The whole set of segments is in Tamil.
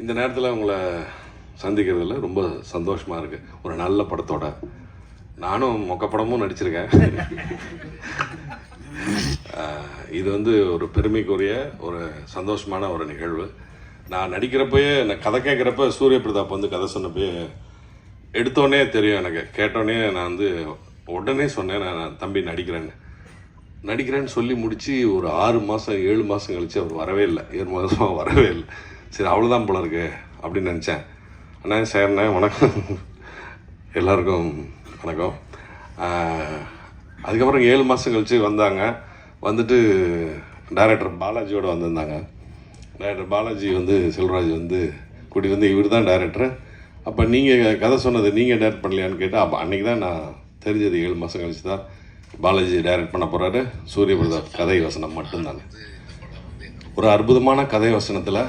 இந்த நேரத்தில் உங்களை சந்திக்கிறதுல ரொம்ப சந்தோஷமாக இருக்குது ஒரு நல்ல படத்தோட. நானும் மொக்க படமும் நடிச்சிருக்கேன். இது வந்து ஒரு பெருமைக்குரிய ஒரு சந்தோஷமான ஒரு நிகழ்வு. நான் நடிக்கிறப்பயே நான் கதை கேட்குறப்ப சூரிய பிரதாப் வந்து கதை சொன்னப்பயே எடுத்தோடனே தெரியும் எனக்கு. கேட்டோடனே நான் வந்து உடனே சொன்னேன் நான் தம்பி நடிக்கிறேன்னு நடிக்கிறேன்னு சொல்லி முடித்து ஒரு ஆறு மாதம் ஏழு மாதம் கழிச்சு அவர் வரவே இல்லை. ஏழு மாதமாக வரவே இல்லை. சரி அவ்வளோதான் போல இருக்கு அப்படின்னு நினச்சேன். அண்ணா சேர்ண்ணே வணக்கம். எல்லாருக்கும் வணக்கம். அதுக்கப்புறம் ஏழு மாதம் கழித்து வந்தாங்க. வந்துட்டு டைரக்டர் பாலாஜியோடு வந்திருந்தாங்க. டைரக்டர் பாலாஜி வந்து செல்வராஜ் வந்து கூட்டி வந்து இவர் தான் டைரக்டர் அப்போ நீங்கள் கதை சொன்னது நீங்கள் டைரக்ட் பண்ணலையான்னு கேட்டால் அப்போ அன்றைக்கி தான் நான் தெரிஞ்சது ஏழு மாதம் கழிச்சு தான் பாலாஜி டைரக்ட் பண்ண போகிறாரு சூரிய பிரதாப் கதை வசனம் மட்டும்தாங்க. ஒரு அற்புதமான கதை வசனத்தில்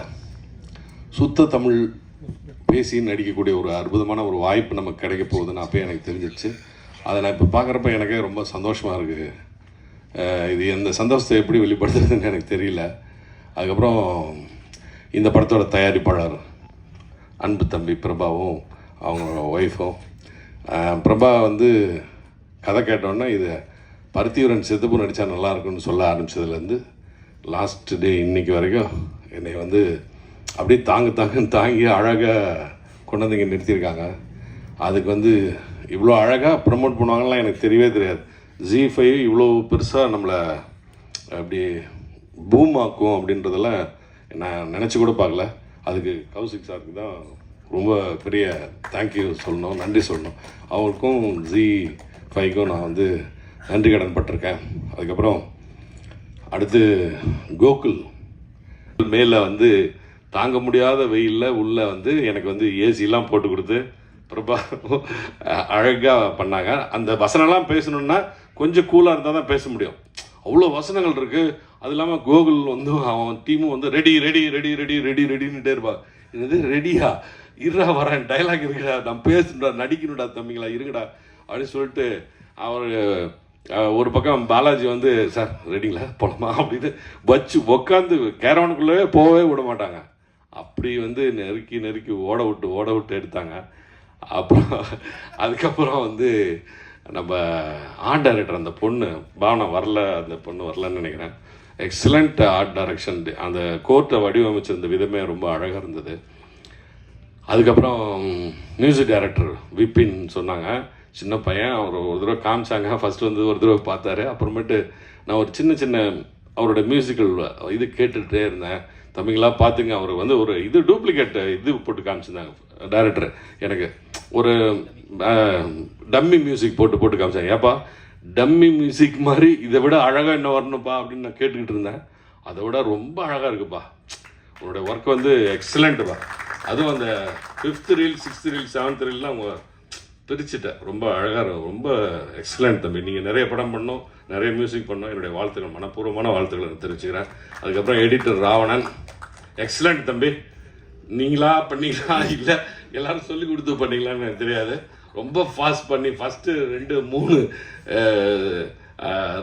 சுத்த தமிழ் பேசி நடிக்கக்கூடிய ஒரு அற்புதமான ஒரு வாய்ப்பு நமக்கு கிடைக்க போகுதுன்னு அப்போயே எனக்கு தெரிஞ்சிச்சு அதை நான் இப்போ பார்க்குறப்ப எனக்கே ரொம்ப சந்தோஷமாக இருக்குது இது எந்த சந்தோஷத்தை எப்படி வெளிப்படுத்துறதுன்னு எனக்கு தெரியல. அதுக்கப்புறம் இந்த படத்தோட தயாரிப்பாளர் அன்பு தம்பி பிரபாவும் அவங்க ஒய்ஃபும் பிரபா வந்து கதை கேட்டோன்னே இது பருத்தியூரன் செத்துப்பு நடித்தா நல்லா இருக்கும்னு சொல்ல ஆரம்பித்ததுலேருந்து லாஸ்ட் டே இன்னைக்கு வரைக்கும் என்னை வந்து அப்படியே தாங்க தாங்குன்னு தாங்கி அழகாக கொண்டு வந்து இங்கே நிறுத்தியிருக்காங்க. அதுக்கு வந்து இவ்வளோ அழகாக ப்ரமோட் பண்ணுவாங்கலாம் எனக்கு தெரியவே தெரியாது. ஜி ஃபைவ் இவ்வளோ பெருசாக நம்மளை அப்படி பூம் ஆக்கும் அப்படின்றதெல்லாம் நான் நினச்சி கூட பார்க்கல. அதுக்கு கௌசிக் சாருக்கு தான் ரொம்ப பெரிய தேங்க்யூ சொல்லணும் நன்றி சொல்லணும். அவருக்கும் ஜி ஃபைவ்க்கும் நான் வந்து நன்றி கடன் பட்டிருக்கேன். அதுக்கப்புறம் அடுத்து கோகுல். மேலே வந்து தாங்க முடியாத வெயிலில் உள்ளே வந்து எனக்கு வந்து ஏசிலாம் போட்டு கொடுத்து பிரபா அழகாக பண்ணாங்க. அந்த வசனம்லாம் பேசணுன்னா கொஞ்சம் கூலாக இருந்தால் தான் பேச முடியும். அவ்வளோ வசனங்கள் இருக்குது அது இல்லாமல் கோகுல் வந்து அவன் டீமும் வந்து ready ready ready ready ready ரெடின்னுட்டே இருப்பா. இது ரெடியா இருடா வரேன். டைலாக் இருக்குடா. நான் பேசணுடா நடிக்கணும்டா தம்பிங்களா இருங்கடா அப்படின்னு சொல்லிட்டு அவர் ஒரு பக்கம் பாலாஜி வந்து சார் ரெடிங்களா போலாமா? அப்படின்னு வச்சு உக்காந்து கேரவனுக்குள்ளவே போகவே விட மாட்டாங்க. அப்படி வந்து நெருக்கி நெருக்கி ஓட விட்டு ஓட விட்டு எடுத்தாங்க. அப்புறம் அதுக்கப்புறம் வந்து நம்ம ஆர்ட் டைரக்டர் அந்த பொண்ணு பாவனை வரல அந்த பொண்ணு வரலன்னு நினைக்கிறேன். எக்ஸலண்ட் ஆர்ட் டைரக்ஷன் அந்த கோர்ட்டை வடிவமைச்சிருந்த விதமே ரொம்ப அழகாக இருந்தது. அதுக்கப்புறம் மியூசிக் டைரக்டர் விபின் சொன்னாங்க சின்ன பையன் அவர் ஒரு தடவை காமிச்சாங்க. ஃபஸ்ட்டு வந்து ஒரு தடவை பார்த்தாரு. அப்புறமேட்டு நான் ஒரு சின்ன சின்ன அவரோட மியூசிக்கல் இது கேட்டுகிட்டே இருந்தேன். தம்பிங்களா பார்த்துங்க அவர் வந்து ஒரு இது டூப்ளிகேட் இது போட்டு காமிச்சிருந்தாங்க டைரக்டர் எனக்கு ஒரு டம்மி மியூசிக் போட்டு போட்டு காமிச்சாங்க. ஏப்பா டம்மி மியூசிக் மாதிரி இதை விட அழகாக என்ன வரணும்ப்பா அப்படின்னு நான் கேட்டுக்கிட்டு இருந்தேன். அதை விட ரொம்ப அழகாக இருக்குப்பா. உன்னோட ஒர்க் வந்து எக்ஸலண்ட்டுப்பா அதுவும் அந்த fifth reel sixth reel seventh ரீல்லாம் அவங்க பிரிச்சுட்டேன். ரொம்ப அழகாக ரொம்ப எக்ஸலண்ட் தம்பி. நீங்கள் நிறைய படம் பண்ணோம் நிறைய மியூசிக் பண்ணோம். என்னுடைய வாழ்த்துக்கள் மனப்பூர்வமான வாழ்த்துக்களை நான் தெரிவிச்சுக்கிறேன். அதுக்கப்புறம் எடிட்டர் ராவணன். எக்ஸலண்ட் தம்பி. நீங்களா பண்ணீங்களா? இல்லை எல்லாரும் சொல்லி கொடுத்து பண்ணீங்களான்னு எனக்கு தெரியாது. ரொம்ப ஃபாஸ்ட் பண்ணி ஃபஸ்ட்டு ரெண்டு மூணு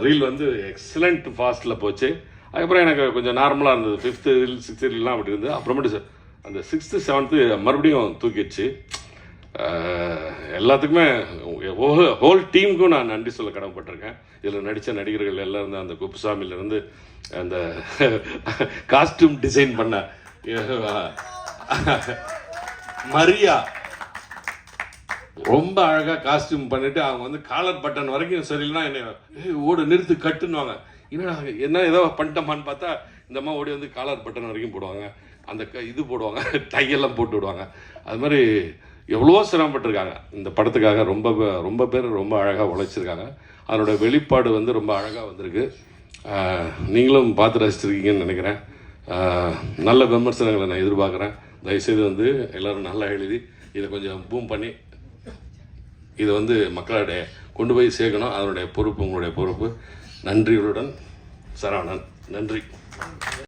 ரீல் வந்து எக்ஸலண்ட் ஃபாஸ்ட்டில் போச்சு. அதுக்கப்புறம் எனக்கு கொஞ்சம் நார்மலாக இருந்தது. ஃபிஃப்த்து ரீல் சிக்ஸ்த்து ரீல்லாம் அப்படி இருந்தது. அப்புறமேட்டு அந்த சிக்ஸ்த்து செவன்த்து மறுபடியும் தூக்கிடுச்சு. எல்லாத்துக்குமே ஹோல் டீமுக்கும் நான் நன்றி சொல்ல கடமைப்பட்டிருக்கேன். இதில் நடித்த நடிகர்கள் எல்லாம் அந்த குப்புசாமியிலேருந்து அந்த காஸ்டியூம் டிசைன் பண்ண மரியா. ரொம்ப அழகாக காஸ்டியூம் பண்ணிட்டு அவங்க வந்து காலர் பட்டன் வரைக்கும் சரியில்லைனா என்னை ஓடு நிறுத்து கட்டுன்னுவாங்க. என்னடா என்ன ஏதோ பண்ணிட்டோமான்னு பார்த்தா இந்த மாதிரி ஓடி வந்து காலர் பட்டன் வரைக்கும் போடுவாங்க. அந்த க- இது போடுவாங்க டையெல்லாம் போட்டு விடுவாங்க. அது மாதிரி எவ்வளவோ சிரமப்பட்டிருக்காங்க. இந்த படத்துக்காக ரொம்ப ரொம்ப பேர் ரொம்ப அழகாக உழைச்சிருக்காங்க. அதனோட வெளிப்பாடு வந்து ரொம்ப அழகாக வந்திருக்கு. நீங்களும் பார்த்து ரசிச்சிருக்கீங்கன்னு நினைக்கிறேன். நல்ல விமர்சனங்களை நான் எதிர்பார்க்குறேன். தயவுசெய்து வந்து எல்லோரும் நல்லா எழுதி இதை கொஞ்சம் பூம் பண்ணி இதை வந்து மக்களிடையே கொண்டு போய் சேர்க்கணும். அதனுடைய பொறுப்பு உங்களுடைய பொறுப்பு. நன்றிகளுடன் சரவணன் நன்றி.